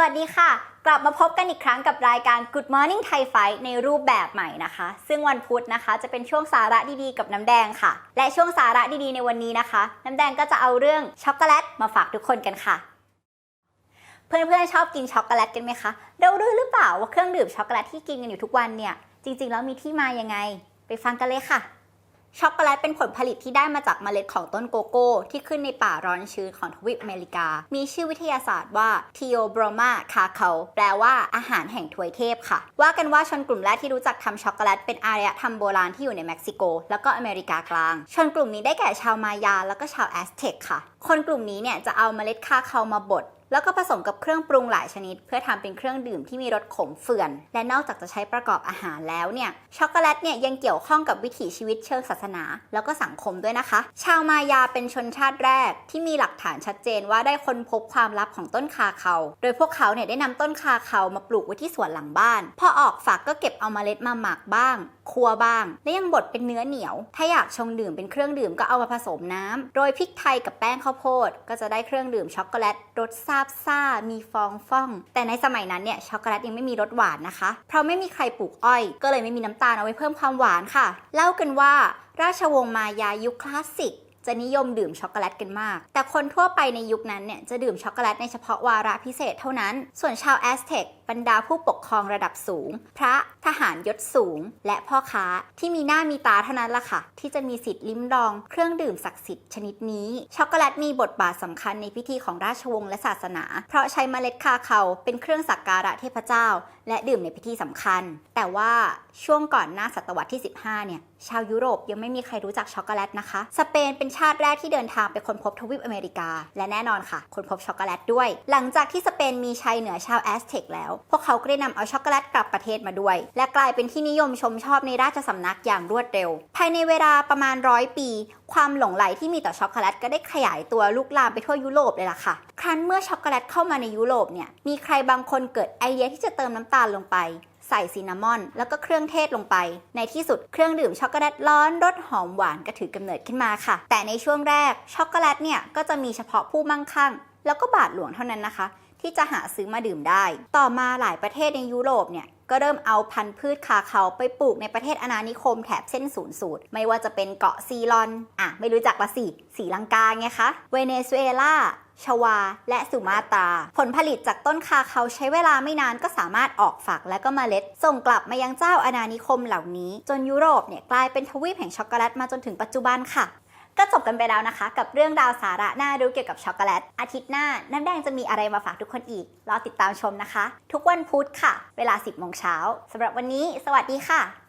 สวัสดีค่ะ กลับมาพบกันอีกครั้งกับรายการ Good Morning Thai Fight ในรูปแบบใหม่นะคะ ซึ่งวันพุธนะคะจะเป็นช่วงสาระดีๆ กับน้ำแดงค่ะ และช่วงสาระดีๆ ในวันนี้นะคะ น้ำแดงก็จะเอาเรื่องช็อกโกแลตมาฝากทุกคนกันค่ะ เพื่อนๆชอบกินช็อกโกแลตกันไหมคะเรารู้หรือเปล่าว่าเครื่องดื่มช็อกโกแลตที่กินกันอยู่ทุกวันเนี่ยจริงๆแล้วมีที่มายังไง ไปฟังกันเลยค่ะ ช็อกโกแลตเป็นผลผลิตที่ได้มาจากเมล็ดของต้นโกโก้ ที่ขึ้นในป่าร้อนชื้นของทวีปอเมริกา มีชื่อวิทยาศาสตร์ว่า Theobroma cacao แปลว่าอาหารแห่งทวยเทพค่ะ ว่ากันว่าชนกลุ่มแรกที่รู้จักทำช็อกโกแลตเป็นอารยธรรมโบราณที่อยู่ในเม็กซิโก แล้วก็อเมริกากลาง ชนกลุ่มนี้ได้แก่ชาวมายา แล้วก็ชาวแอสเท็กค่ะ คนกลุ่มนี้เนี่ยจะเอาเมล็ดคาคามาบด แล้วก็ผสมกับเครื่องปรุงหลายชนิด เพื่อทำเป็นเครื่องดื่มที่มีรสขมเฝื่อน และนอกจากจะใช้ประกอบอาหารแล้วเนี่ยช็อกโกแลตเนี่ยยังเกี่ยวข้องกับวิถีชีวิตเชิงศาสนา แล้วก็สังคมด้วยนะคะ ชาวมายาเป็นชนชาติแรกที่มีหลักฐานชัดเจนว่าได้ค้นพบความลับของต้นคาเคาโดยพวกเขาเนี่ยได้นำต้นคาเคามาปลูกไว้ที่สวนหลังบ้าน พอออกฝักก็เก็บเอามาเมล็ดมาหมักบ้าง คั่วบ้าง และยังบดเป็นเนื้อเหนียว ถ้าอยากชงดื่มเป็นเครื่องดื่มก็เอามาผสมน้ำโรยพริกไทยกับแป้งข้าวโพด ก็จะได้เครื่องดื่มช็อกโกแลตรสซาบซ่า มีฟองฟ่อง แต่ในสมัยนั้นเนี่ยช็อกโกแลตยังไม่มีรสหวานนะคะ เพราะไม่มีใครปลูกอ้อย ก็เลยไม่มีน้ำตาลเอาไว้เพิ่มความหวานค่ะ เล่ากันว่าราชวงศ์มายายุคคลาสสิกจะนิยมดื่มช็อกโกแลตกันมาก แต่คนทั่วไปในยุคนั้นเนี่ยจะดื่มช็อกโกแลตในเฉพาะวาระพิเศษเท่านั้น ส่วนชาวแอสเท็กบรรดาผู้ปกครองระดับสูง พระ ทหารยศสูง และพ่อค้าที่มีหน้ามีตาเท่านั้นล่ะค่ะ ที่จะมีสิทธิ์ลิ้มลองเครื่องดื่มศักดิ์สิทธิ์ชนิดนี้ ช็อกโกแลตมีบทบาทสำคัญในพิธีของราชวงศ์และศาสนา เพราะใช้เมล็ดคาเคาเป็นเครื่องสักการะเทพเจ้า และดื่มในพิธีสำคัญ แต่ว่าช่วงก่อนหน้าศตวรรษที่ 15 เนี่ยชาวยุโรปยังไม่มีใครรู้จักช็อกโกแลตนะคะ สเปนเป็นชาติแรกที่เดินทางไปค้นพบทวีปอเมริกา และแน่นอนค่ะ ค้นพบช็อกโกแลตด้วย หลังจากที่สเปนมีชัยเหนือชาวแอสเท็กแล้ว พวกเขาก็ได้นำเอาช็อกโกแลตกลับประเทศมาด้วยและกลายเป็นที่นิยมชมชอบในราชสำนักอย่างรวดเร็ว ภายในเวลาประมาณร้อยปี ความหลงใหลที่มีต่อช็อกโกแลตก็ได้ขยายตัวลุกลามไปทั่วยุโรปเลยล่ะค่ะ ครั้นเมื่อช็อกโกแลตเข้ามาในยุโรปเนี่ยมีใครบางคนเกิดไอเดียที่จะเติมน้ำตาลลงไปใส่ซินนามอน แล้วก็เครื่องเทศลงไป ในที่สุดเครื่องดื่มช็อกโกแลตร้อนรสหอมหวานก็ถือกำเนิดขึ้นมาค่ะ แต่ในช่วงแรกช็อกโกแลตเนี่ยก็จะมีเฉพาะผู้มั่งคั่ง แล้วก็บาทหลวงเท่านั้นนะคะ ที่จะหาซื้อมาดื่มได้ ต่อมาหลายประเทศในยุโรปเนี่ยก็เริ่มเอาพันธุ์พืชคาเคาไปปลูกในประเทศอาณานิคมแถบเส้นศูนย์สูตร ไม่ว่าจะเป็นเกาะซีลอน อะ ไม่รู้จักละสิสีลังกาไงคะ เวเนซุเอลา ชวา และสุมาตา ผลผลิตจากต้นคาเคาใช้เวลาไม่นานก็สามารถออกฝักและก็เมล็ด ส่งกลับมายังเจ้าอาณานิคมเหล่านี้ จนยุโรปเนี่ยกลายเป็นทวีปแห่งช็อกโกแลตมาจนถึงปัจจุบันค่ะ ก็จบกันไปแล้วนะคะ กับเรื่องราวสาระน่ารู้เกี่ยวกับช็อกโกแลต อาทิตย์หน้าน้ำแดงจะมีอะไรมาฝากทุกคนอีก รอติดตามชมนะคะ ทุกวันพุธค่ะ เวลา 10โมงเช้าสำหรับวันนี้ สวัสดีค่ะ